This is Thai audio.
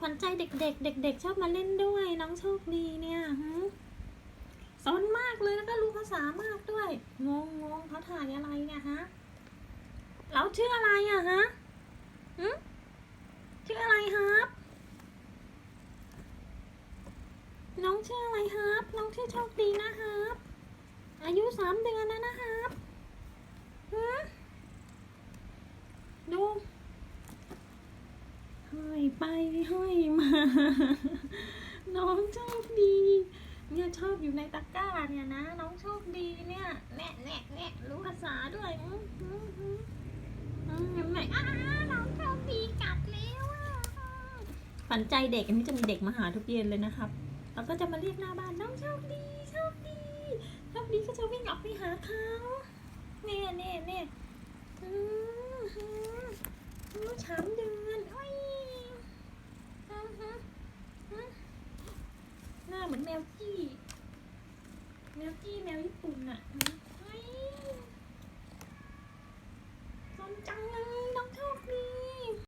ขวัญใจเด็กๆ เด็ก ๆ ชอบมาเล่นด้วย น้องโชคดีเนี่ยสนมากเลยแล้วก็รู้ภาษามากด้วย งงงงเขาถ่ายอะไรเนี่ยฮะแล้วชื่ออะไรอะฮะหืมชื่ออะไรครับ น้องชื่ออะไรครับ น้องชื่อโชคดีนะครับ อายุสามเดือนแล้วนะครับหืมดู ห้อย ไปห้อยมา น้องโชคดี เนี่ยชอบอยู่ในตะกร้าเนี่ยนะ น้องโชคดีเนี่ยแน่แน่แน่รู้ภาษาด้วยอืมอืมอืมอืมยังไงอ้าน้องโชคดีกลับแล้วอะฝันใจเด็กอันนี้จะมีเด็กมาหาทุกเย็นเลยนะครับแล้วก็จะมาเรียกหน้าบ้านน้องโชคดีโชคดีโชคดีก็จะวิ่งออกไปหาเขาเนี่ยเนี่ยเนี่ยอืมอืมอืมสามเดื เหมือนแมวจี้ แมวจี้แมวญี่ปุ่นอะเฮ้ยสนจังเลย